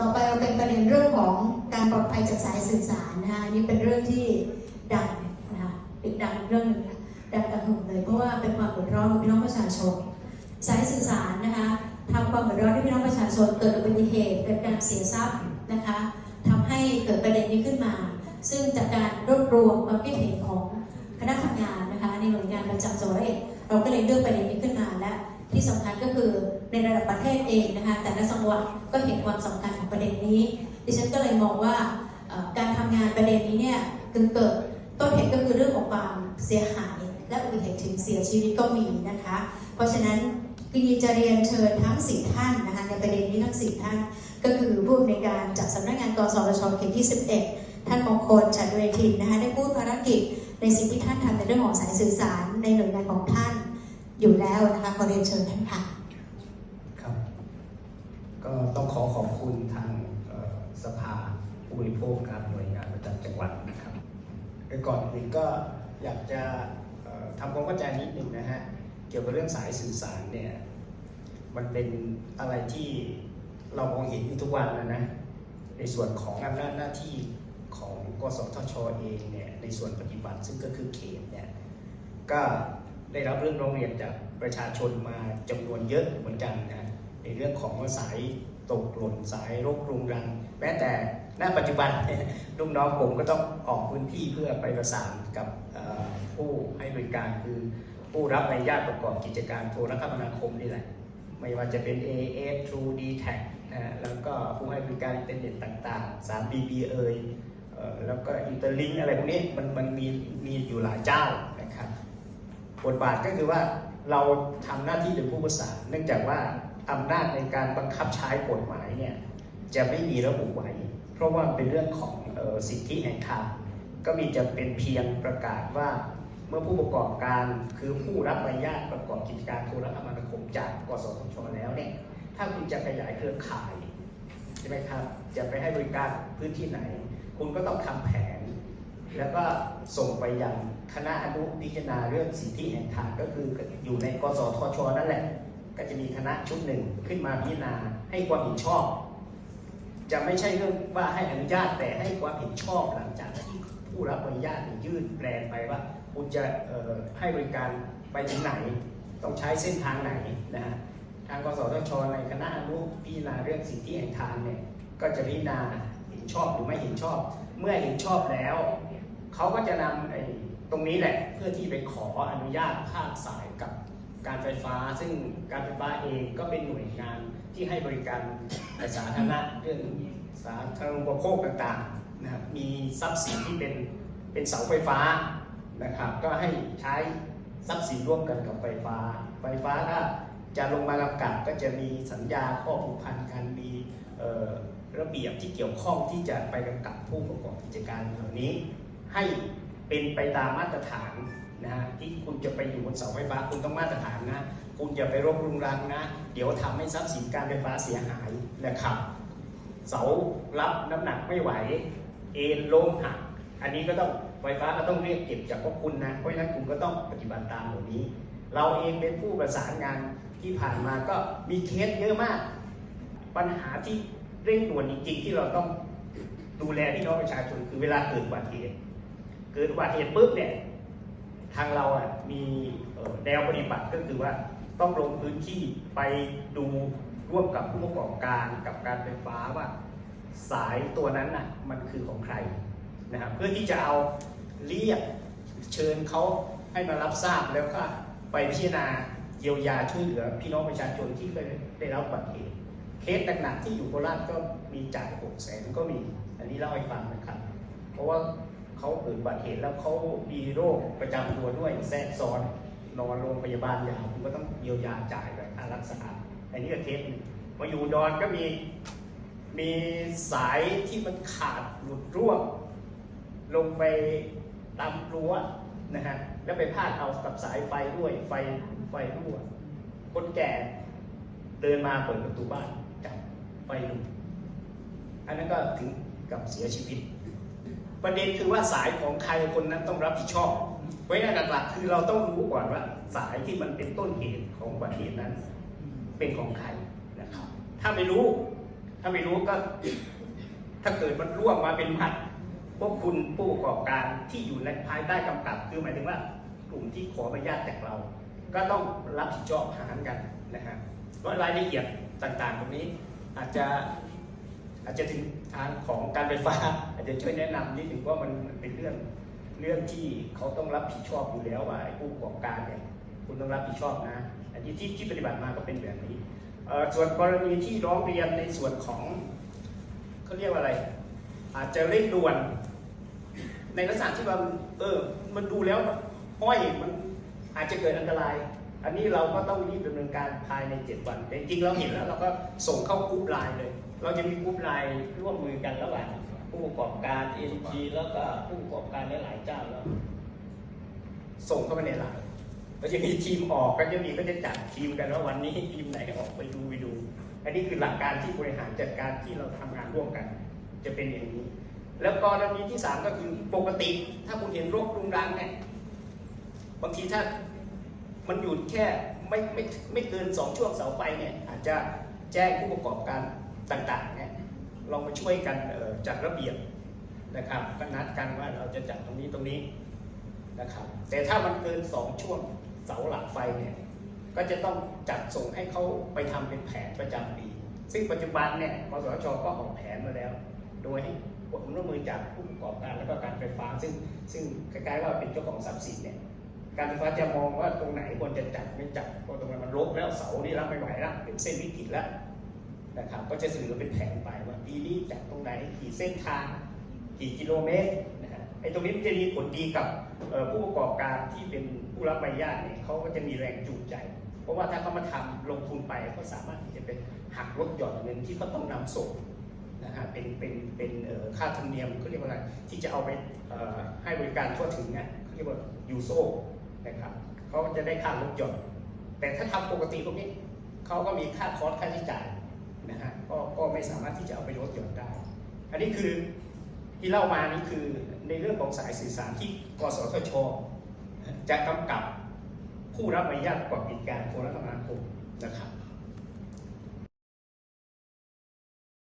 ต่อไปเราเป็นประเด็นเรื่องของการปลอดภัยจากสายสื่อสารนะคะนนี้เป็นเรื่องที่ดังนะคะเป็นดังเรื่องหนึงนะดังกระหึ่มเลยเพราะว่าเป็นความเดือดร้อนของพี่น้องประชาชน สายสื่อสารนะคะทำความเดือดร้อนให้พี่น้องประชาชนเกิดอุบัติเหตุเกิดการเสียทรัพย์นะคะทำให้เกิดประเด็นนี้ขึ้นมา ซึ่งจากการรวบรวมความคิดเห็นของคณะทำงานนะคะในหน่วยงานประจำจังหวัดร้อยเอ็ดเราก็เลยเลือกประเด็นนี้ขึ้นมาและ ที่สำคัญก็คือในระดับประเทศเองนะคะแต่ละจังหวัดก็เห็นความสำคัญของประเด็นนี้ ดิฉันก็เลยมองว่าการทำงานประเด็นนี้เนี่ยเกิดต้นเหตุก็คือเรื่องของความเสียหาย และอุบัติเหตุถึงเสียชีวิตก็มีนะคะ เพราะฉะนั้นกินีจะเรียนเชิญทั้งสี่ท่านนะคะในประเด็นนี้ทั้งสี่ท่าน ก็คือผู้อำนวยการจากสำนักงานกสชเขตที่ 11 ท่านมงคลฉัตรเวทินนะคะได้พูดภารกิจในสิ่งที่ท่านทำในเรื่องของสายสื่อสารในหน่วยงานของท่าน อยู่แล้วนะคะขอเรียนเชิญท่านค่ะครับ ก็ต้องขอขอบคุณทางสภาผู้บริโภคครับหน่วยงานประจำจังหวัดนะครับโดยก่อนอื่นก็อยากจะทำความเข้าใจนิดหนึ่งนะฮะเกี่ยวกับเรื่องสายสื่อสารเนี่ยมันเป็นอะไรที่เรามองเห็นอยู่ทุกวันนะนะในส่วนของอำนาจหน้าที่ของกสทชเองเนี่ยในส่วนปฏิบัติซึ่งก็คือเขตเนี่ยก็ ได้รับเรื่องร้องเรียนจากประชาชนมาจำนวนเยอะเหมือนกันนะในเรื่องของสายตกหล่นสายรกรุงรังแม้แต่ณปัจจุบันลูกน้องผมก็ต้องออกพื้นที่เพื่อไปประสานกับผู้ให้บริการคือผู้รับในญาติประกอบกิจการโทรคมนาคมนี่แหละ ไม่ว่าจะเป็น AS True d t a c นะฮะแล้วก็ผู้ให้บริการอินเทอร์เน็ตต่างๆ 3BB เอ่ยเอ่อแล้วก็อินเตอร์ลิงอะไรพวกนี้มันมันมีมีอยู่หลายเจ้า บทบาทก็คือว่าเราทำหน้าที่เป็นผู้ประสานเนื่องจากว่าอำนาจในการบังคับใช้กฎหมายเนี่ยจะไม่มีระบุไว้ เพราะว่าเป็นเรื่องของออสิทธิแห่งธรรมก็มีจะเป็นเพียงประกาศว่าเมื่อผู้ประกอบการคือผู้รับใบอนุญาตประกอบกิจการโทรคมนาคมจากกสทชแล้วเนี่ยถ้าคุณจะขยายเครือข่ายใช่ไหมครับจะไปให้บริการพื้นที่ไหน คุณก็ต้องทำแผน แล้วก็ส่งไปยังคณะอนุพิจารณาเรื่องสิทธิแห่งธรรมก็คืออยู่ในกสทช นั่นแหละ ก็จะมีคณะชุดหนึ่งขึ้นมาพิจารณาให้ความเห็นชอบ จะไม่ใช่เรื่องว่าให้อนุญาตแต่ให้ความเห็นชอบหลังจากที่ผู้รับอนุญาตยื่นแปลนไปว่าคุณจะให้บริการไปถึงไหน ต้องใช้เส้นทางไหนนะฮะทางกสทช ในคณะอนุพิจารณาเรื่องสิทธิแห่งธรรมเนี่ยก็จะพิจารณาเห็นชอบหรือไม่เห็นชอบ เมื่อเห็นชอบแล้ว เขาก็จะนำไอ้ตรงนี้แหละเพื่อที่ไปขออนุญาตภาคสายกับการไฟฟ้า ซึ่งการไฟฟ้าเองก็เป็นหน่วยงานที่ให้บริการสาธารณะเรื่องสาธารณูปโภคต่างๆนะครับมีทรัพย์สินที่เป็นเป็นเสาไฟฟ้านะครับ ก็ให้ใช้ทรัพย์สินร่วมกันกับไฟฟ้า ไฟฟ้าถ้าจะลงมากำกับก็จะมีสัญญาข้อผูกพันกันมีระเบียบที่เกี่ยวข้องที่จะไปกำกับผู้ประกอบกิจการเหล่านี้ ให้เป็นไปตามมาตรฐานนะฮะที่คุณจะไปอยู่บนเสาไฟฟ้าคุณต้องมาตรฐานนะ คุณอย่าไปรบรุงรังนะ เดี๋ยวทำให้ทรัพย์สินการไฟฟ้าเสียหายนะครับเสารับน้ำหนักไม่ไหว เอ็นลงหักอันนี้ก็ต้องไฟฟ้าก็ต้องเรียกเก็บจากพวกคุณนะเพราะฉะนั้นคุณก็ต้องปฏิบัติตามเหล่านี้ เราเองเป็นผู้ประสานงานที่ผ่านมาก็มีเคสเยอะมาก ปัญหาที่เร่งด่วนจริงๆ ที่เราต้องดูแลพี่น้องประชาชนคือเวลาเกิดอุบัติเหตุ เกิดอุบัติเหตุปุ๊บเนี่ยทางเราอะมีแนวปฏิบัติก็คือว่าต้องลงพื้นที่ไปดูร่วมกับผู้ประกอบการกับการไฟฟ้าว่าสายตัวนั้นน่ะมันคือของใครนะครับเพื่อที่จะเอาเรียกเชิญเขาให้มารับทราบแล้วก็ไปพิจารณาเยียวยาช่วยเหลือพี่น้องประชาชนที่เคยได้รับอุบัติเหตุเคสหนักๆที่อยู่โคราชก็มีจ่ายหกแสนก็มี อันนี้เล่าให้ฟังนะครับ เพราะว่า เขาเกิดอุบัติเหตุแล้วเขามีโรคประจำตัวด้วยแทรกซ้อนนอนโรงพยาบาลยาวคุณก็ต้องเยียวยาจ่ายแบบค่ารักษาอันนี้ก็เคสหนึ่งมาอยู่ดอนก็มีมีสายที่มันขาดหลุดร่วงลงไปตามรั้วนะฮะแล้วไปพาดเอากับสายไฟด้วยไฟไฟรั่วคนแก่เดินมาเปิดประตูบ้านจับไฟลุกอันนั้นก็ถึงกับเสียชีวิต ประเด็นคือว่าสายของใครคนนั้นต้องรับผิดชอบไว้ในหลักๆคือเราต้องรู้ก่อนว่าสายที่มันเป็นต้นเหตุของอุบัติเหตุนั้น เป็นของใครนะครับ ถ้าไม่รู้ ถ้าไม่รู้ก็ ถ้าเกิดมันร่วงมาเป็นหมัดพวกคุณผู้ประกอบการที่อยู่ในภายใต้กำกับ คือหมายถึงว่ากลุ่มที่ขออนุญาตจากเรา ก็ต้องรับผิดชอบหารกันนะฮะว่ารายละเอียดต่างๆตรงนี้อาจจะ อาจจะถึงทางของการไฟฟ้า อาจจะช่วยแนะนำนิดหนึ่งว่ามันเป็นเรื่องเรื่องที่เขาต้องรับผิดชอบอยู่แล้วว่าไอ้ผู้ประกอบการเนี่ยคุณต้องรับผิดชอบนะ อันนี้ที่ที่ปฏิบัติมาก็เป็นแบบนี้ส่วนกรณีที่ร้องเรียนในส่วนของเขาเรียกว่าอะไร อาจจะเร่งด่วน ในลักษณะที่ว่าเออ มันดูแล้วอ้อยมันอาจจะเกิดอันตราย อันนี้เราก็ต้องรีบดำเนินการภายใน 7 วันแต่จริงเราเห็นแล้วเราก็ส่งเข้ากรุ๊ปไลน์เลย เราจะมีกรุ๊ปไลน์ร่วมมือกันระหว่างผู้ประกอบการ NG แล้วก็ผู้ประกอบการหลายๆเจ้าแล้ว ส่งเข้าไปในไลน์ก็จะมีทีมออกก็จะมีก็จะจัดทีมกันว่าวันนี้ทีมไหนออกไปดูไปดู อันนี้คือหลักการที่บริหารจัดการที่เราทำงานร่วมกัน จะเป็นอย่างนี้ แล้วกรณีที่สามก็คือปกติ ถ้าคุณเห็นโรครุงรังเนี่ยบางทีถ้ามันอยู่แค่ไม่ไม่ไม่เกินสองช่วงเสาไฟเนี่ยอาจจะแจ้งผู้ประกอบการ ต่างๆเนี่ยลองมาช่วยกันจัดระเบียบนะครับก็นัดกันว่าเราจะจัดตรงนี้ตรงนี้นะครับแต่ถ้ามันเกินสองช่วงเสาหลักไฟเนี่ยก็จะต้องจัดส่งให้เขาไปทำเป็นแผนประจำปี ซึ่งปัจจุบันเนี่ยกสชก็ออกแผนมาแล้ว โดยให้ความร่วมมือจากผู้ประกอบการและก็การไฟฟ้า ซึ่งซึ่งคล้ายๆว่าเป็นเจ้าของทรัพย์สินเนี่ยการไฟฟ้าจะมองว่าตรงไหนควรจะจัดไม่จัดเพราะตรงนั้นมันรกแล้วเสานี่รับไม่ไหวแล้วเป็นเส้นวิกฤตแล้ว นะครับก็จะเสนอเป็นแผนไปว่าปีนี้จัดตรงไหนกี่เส้นทาง กี่กิโลเมตรนะฮะไอ้ตรงนี้มันจะมีผลดีกับผู้ประกอบการที่เป็นผู้รับใบอนุญาตเนี่ยเขาก็จะมีแรงจูงใจ เพราะว่าถ้าเขามาทำลงทุนไปเขาสามารถที่จะเป็นหักลดหย่อนเงินที่เขาต้องนำส่งนะฮะเป็นเป็นเป็นค่าธรรมเนียมเขาเรียกว่าอะไรที่จะเอาไปให้บริการทั่วถึงเนี่ยเขาเรียกว่ายูโซนะครับเขาจะได้ค่าลดหย่อนแต่ถ้าทำปกติพวกนี้เขาก็มีค่าคอร์สค่าใช้จ่าย ก็ก็ไม่สามารถที่จะเอาไปลดหย่อนได้ อันนี้คือที่เล่ามานี่คือในเรื่องของสายสื่อสารที่กสทช จะกำกับผู้รับใบอนุญาตประกอบกิจการโทรคมนาคมนะครับ